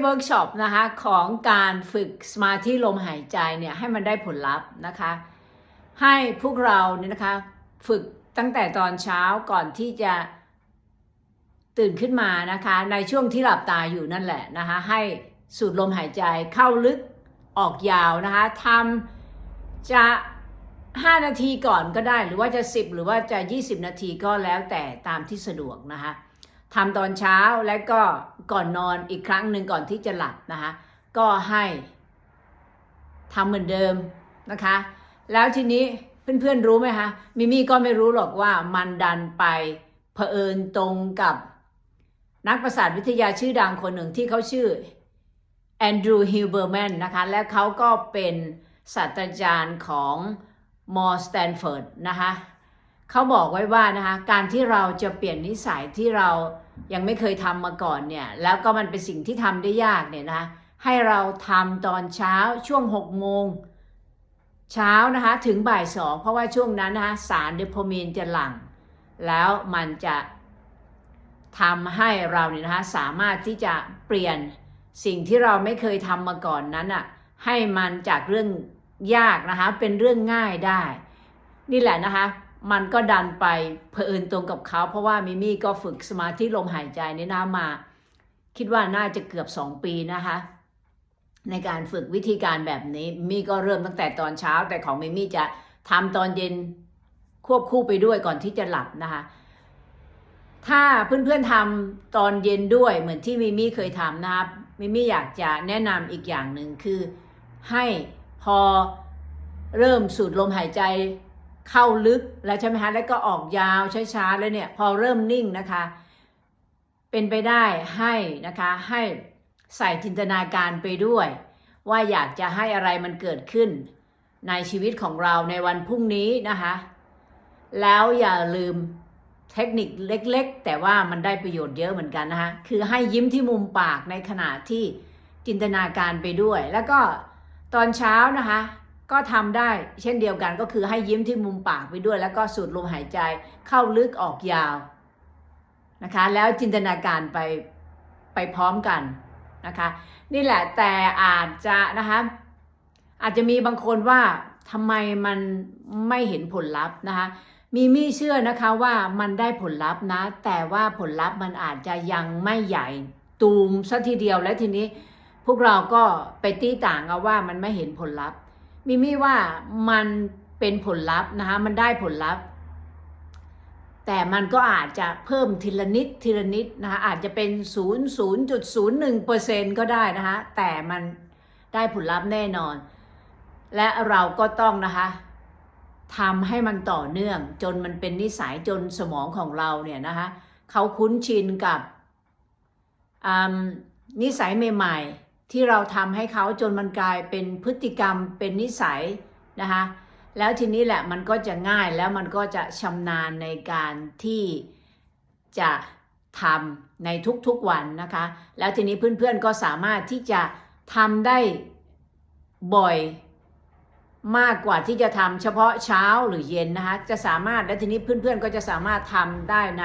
เวิร์กช็อปนะคะของการฝึกสมาธิลมหายใจเนี่ยให้มันได้ผลลัพธ์นะคะ ให้พวกเราเนี่ยนะคะฝึกตั้งแต่ตอนเช้าก่อนที่จะตื่นขึ้นมานะคะ ในช่วงที่หลับตาอยู่นั่นแหละนะคะ ให้สูดลมหายใจเข้าลึกออกยาวนะคะทำจะ 5 นาทีก่อนก็ได้ หรือว่าจะ 10 หรือว่าจะ 20 นาทีก็แล้วแต่ตามที่สะดวกนะคะ ทำตอนเช้าและก็ก่อนนอนอีกครั้งหนึ่งก่อนที่จะหลับนะคะก็ให้ทำเหมือนเดิมนะคะ แล้วทีนี้เพื่อนๆรู้ไหมคะมิมี่ก็ไม่รู้หรอกว่ามันดันไปเผอิญตรงกับนักประสาทวิทยาชื่อดังคนหนึ่งที่เขาชื่อแอนดรูว์ฮิลเบอร์แมนนะคะ และเขาก็เป็นศาสตราจารย์ของมอสแตนฟอร์ดนะคะ เขาบอกไว้ว่านะคะการที่เราจะเปลี่ยนนิสัยที่เรายังไม่เคยทำมาก่อนเนี่ยแล้วก็มันเป็นสิ่งที่ทำได้ยากเนี่ยนะคะให้เราทำตอนเช้าช่วง6โมงเช้านะคะถึงบ่ายสองเพราะว่าช่วงนั้นนะคะสารเดโพมีนจะหลั่ง แล้วมันจะทำให้เราเนี่ยนะคะสามารถที่จะเปลี่ยนสิ่งที่เราไม่เคยทำมาก่อนนั้นอะให้มันจากเรื่องยากนะคะเป็นเรื่องง่ายได้ นี่แหละนะคะ มันก็ดันไปเผอิญตรงกับเขาเพราะว่ามิมี่ก็ฝึกสมาธิลมหายใจนี่นะมา คิดว่าน่าจะเกือบสองปีนะคะ ในการฝึกวิธีการแบบนี้มี่ก็เริ่มตั้งแต่ตอนเช้า แต่ของมิมี่จะทำตอนเย็นควบคู่ไปด้วยก่อนที่จะหลับนะคะถ้าเพื่อนๆทำตอนเย็นด้วยเหมือนที่มิมี่เคยทำนะครับมิมี่อยากจะแนะนำอีกอย่างหนึ่งคือให้พอเริ่มสูดลมหายใจ เข้าลึกแล้วใช่ไหมคะแล้วก็ออกยาวช้าๆแล้วเนี่ยพอเริ่มนิ่งนะคะ เป็นไปได้ให้นะคะให้ใส่จินตนาการไปด้วย ว่าอยากจะให้อะไรมันเกิดขึ้น ในชีวิตของเราในวันพรุ่งนี้นะคะ แล้วอย่าลืมเทคนิคเล็กๆ แต่ว่ามันได้ประโยชน์เยอะเหมือนกันนะคะคือให้ยิ้มที่มุมปากในขณะที่จินตนาการไปด้วย แล้วก็ตอนเช้านะคะ ก็ทำได้เช่นเดียวกันก็คือให้ยิ้มที่มุมปากไปด้วย แล้วก็สูดลมหายใจเข้าลึกออกยาวนะคะ แล้วจินตนาการไปไปพร้อมกันนะคะ นี่แหละแต่อาจจะนะคะอาจจะมีบางคนว่าทำไมมันไม่เห็นผลลัพธ์นะคะ มีมี่เชื่อนะคะว่ามันได้ผลลัพธ์นะ แต่ว่าผลลัพธ์มันอาจจะยังไม่ใหญ่ตูมซะทีเดียวและทีนี้ พวกเราก็ไปตีต่างเอาว่ามันไม่เห็นผลลัพธ์ มิมี่ว่ามันเป็นผลลัพธ์นะคะ มันได้ผลลัพธ์ แต่มันก็อาจจะเพิ่มทีละนิดทีละนิดนะคะ อาจจะเป็น0.01%ก็ได้นะคะ แต่มันได้ผลลัพธ์แน่นอน และเราก็ต้องนะคะทำให้มันต่อเนื่อง จนมันเป็นนิสัยจนสมองของเราเนี่ยนะคะเขาคุ้นชินกับนิสัยใหม่ ๆ ที่เราทำให้เขาจนมันกลายเป็นพฤติกรรมเป็นนิสัยนะคะแล้วทีนี้แหละมันก็จะง่ายแล้วมันก็จะชำนาญในการที่จะทำในทุกๆวันนะคะ แล้วทีนี้เพื่อนๆก็สามารถที่จะทำได้บ่อยมากกว่าที่จะทำเฉพาะเช้าหรือเย็นนะคะ จะสามารถและทีนี้เพื่อนๆก็จะสามารถทำได้ใน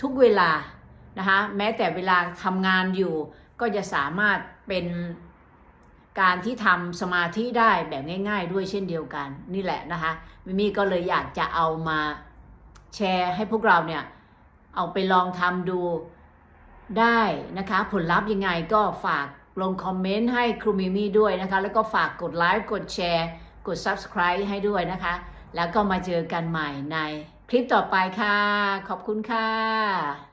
ทุกเวลานะคะ แม้แต่เวลาทำงานอยู่ ก็จะสามารถเป็นการที่ทำสมาธิได้แบบง่าย ๆ ด้วยเช่นเดียวกัน นี่แหละนะคะมิมี่ก็เลยอยากจะเอามาแชร์ให้พวกเราเนี่ยเอาไปลองทำดูได้นะคะ ผลลัพธ์ยังไงก็ฝากลงคอมเมนต์ให้ครูมิมี่ด้วยนะคะ แล้วก็ฝากกดไลค์กดแชร์กด subscribe ให้ด้วยนะคะ แล้วก็มาเจอกันใหม่ในคลิปต่อไปค่ะ ขอบคุณค่ะ